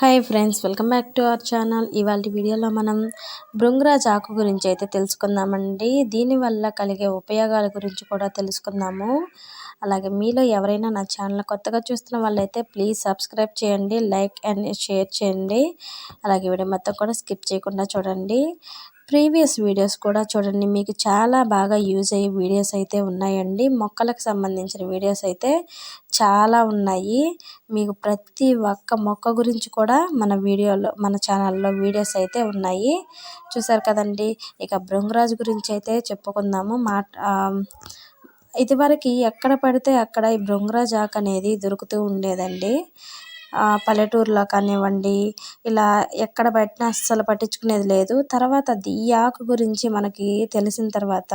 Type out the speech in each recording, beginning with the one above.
Hi friends welcome back to our channel. ఇవాళ వీడియోలో మనం భృంగరాజ్ ఆకు గురించి అయితే తెలుసుకుందామండి. దీనివల్ల కలిగే ఉపయోగాల గురించి కూడా తెలుసుకుందాము. అలాగే మీలో ఎవరైనా నా ఛానల్ కొత్తగా చూస్తున్న వాళ్ళైతే ప్లీజ్ సబ్స్క్రైబ్ చేయండి లైక్ అండ్ షేర్ చేయండి. అలాగే వీడియో మొత్తం కూడా స్కిప్ చేయకుండా చూడండి. ప్రీవియస్ వీడియోస్ కూడా చూడండి. మీకు చాలా బాగా యూజ్ అయ్యే వీడియోస్ అయితే ఉన్నాయండి. మొక్కలకు సంబంధించిన వీడియోస్ అయితే చాలా ఉన్నాయి. మీకు ప్రతి ఒక్క మొక్క గురించి కూడా మన వీడియోలో మన ఛానల్లో వీడియోస్ అయితే ఉన్నాయి. చూసారు కదండి. ఇక భృంగరాజు గురించి అయితే చెప్పుకుందాము. మాట ఇదివరకు ఎక్కడ పడితే అక్కడ ఈ భృంగరాజాక్ అనేది దొరుకుతూ ఉండేదండి. పల్లెటూరులో కానివ్వండి ఇలా ఎక్కడ పెట్టినా అస్సలు పట్టించుకునేది లేదు. తర్వాత ఈ ఆకు గురించి మనకి తెలిసిన తర్వాత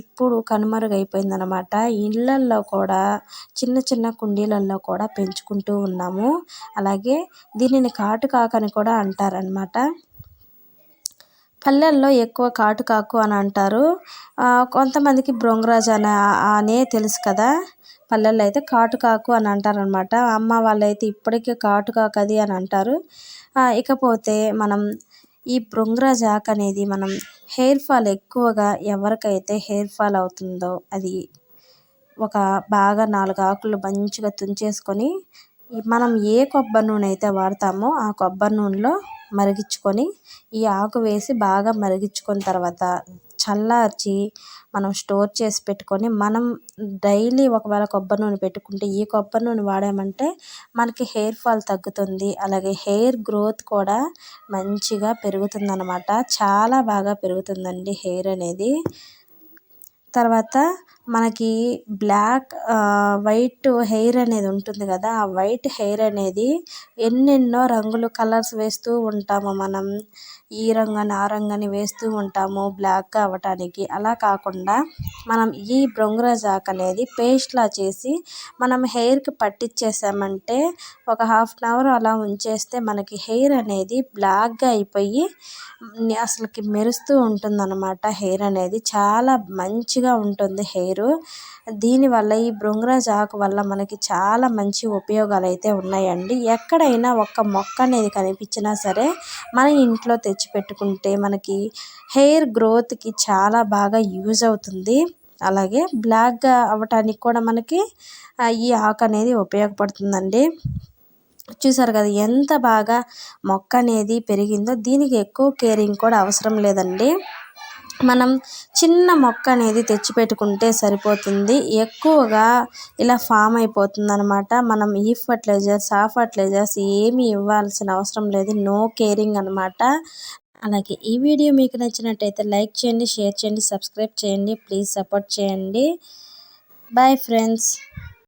ఇప్పుడు కనుమరుగైపోయిందనమాట ఇళ్ళల్లో కూడా చిన్న చిన్న కుండీలలో కూడా పెంచుకుంటూ ఉన్నాము. అలాగే దీనిని కాటుకాకని కూడా అంటారనమాట పల్లెల్లో ఎక్కువ కాటుకాకు అని అంటారు. కొంతమందికి భృంగరాజు అనే అనే తెలుసు కదా. పల్లెల్లో అయితే కాటుకాకు అని అంటారనమాట. అమ్మ వాళ్ళైతే ఇప్పటికీ కాటుకాకు అది అని అంటారు. ఇకపోతే మనం ఈ భృంగరాజ్ జాక్ అనేది మనం హెయిర్ ఫాల్ ఎక్కువగా ఎవరికైతే హెయిర్ ఫాల్ అవుతుందో అది ఒక బాగా నాలుగు ఆకులు మంచిగా తుంచేసుకొని మనం ఏ కొబ్బరి నూనె అయితే వాడతామో ఆ కొబ్బరి నూనెలో మరిగించుకొని ఈ ఆకు వేసి బాగా మరిగించుకున్న తర్వాత చల్లార్చి మనం స్టోర్ చేసి పెట్టుకొని మనం డైలీ ఒకవేళ కొబ్బరి నూనె పెట్టుకుంటే ఈ కొబ్బరి నూనె వాడామంటే మనకి హెయిర్ ఫాల్ తగ్గుతుంది. అలాగే హెయిర్ గ్రోత్ కూడా మంచిగా పెరుగుతుందనమాట చాలా బాగా పెరుగుతుందండి హెయిర్ అనేది. తర్వాత మనకి బ్లాక్ వైట్ హెయిర్ అనేది ఉంటుంది కదా ఆ వైట్ హెయిర్ అనేది ఎన్నెన్నో రంగులు కలర్స్ వేస్తూ ఉంటాము మనం. ఈ రంగు అని ఆ రంగు అని వేస్తూ ఉంటాము బ్లాక్గా అవ్వటానికి. అలా కాకుండా మనం ఈ భృంగరాజ్ ఆకు అనేది పేస్ట్లా చేసి మనం హెయిర్కి పట్టించేసామంటే ఒక హాఫ్ అన్ అవర్ అలా ఉంచేస్తే మనకి హెయిర్ అనేది బ్లాక్గా అయిపోయి అసలుకి మెరుస్తూ ఉంటుందన్నమాట. హెయిర్ అనేది చాలా మంచిగా ఉంటుంది హెయిర్ దీనివల్ల ఈ భృంగరాజ్ ఆకు వల్ల మనకి చాలా మంచి ఉపయోగాలు అయితే ఉన్నాయండి. ఎక్కడైనా ఒక్క మొక్క అనేది కనిపించినా సరే మన ఇంట్లో తెచ్చిపెట్టుకుంటే మనకి హెయిర్ గ్రోత్కి చాలా బాగా యూజ్ అవుతుంది. అలాగే బ్లాక్గా అవ్వటానికి కూడా మనకి ఈ ఆకు అనేది ఉపయోగపడుతుందండి. చూసారు కదా ఎంత బాగా మొక్క అనేది పెరిగిందో దీనికి ఎక్కువ కేరింగ్ కూడా అవసరం లేదండి. మనం చిన్న మొక్క అనేది తెచ్చిపెట్టుకుంటే సరిపోతుంది. ఎక్కువగా ఇలా ఫామ్ అయిపోతుంది అనమాట మనం ఈ ఫర్టిలైజర్స్ ఆ ఫర్టిలైజర్స్ ఏమి ఇవ్వాల్సిన అవసరం లేదు. నో కేరింగ్ అనమాట అలాగే ఈ వీడియో మీకు నచ్చినట్టయితే లైక్ చేయండి షేర్ చేయండి సబ్స్క్రైబ్ చేయండి. ప్లీజ్ సపోర్ట్ చేయండి. Bye friends.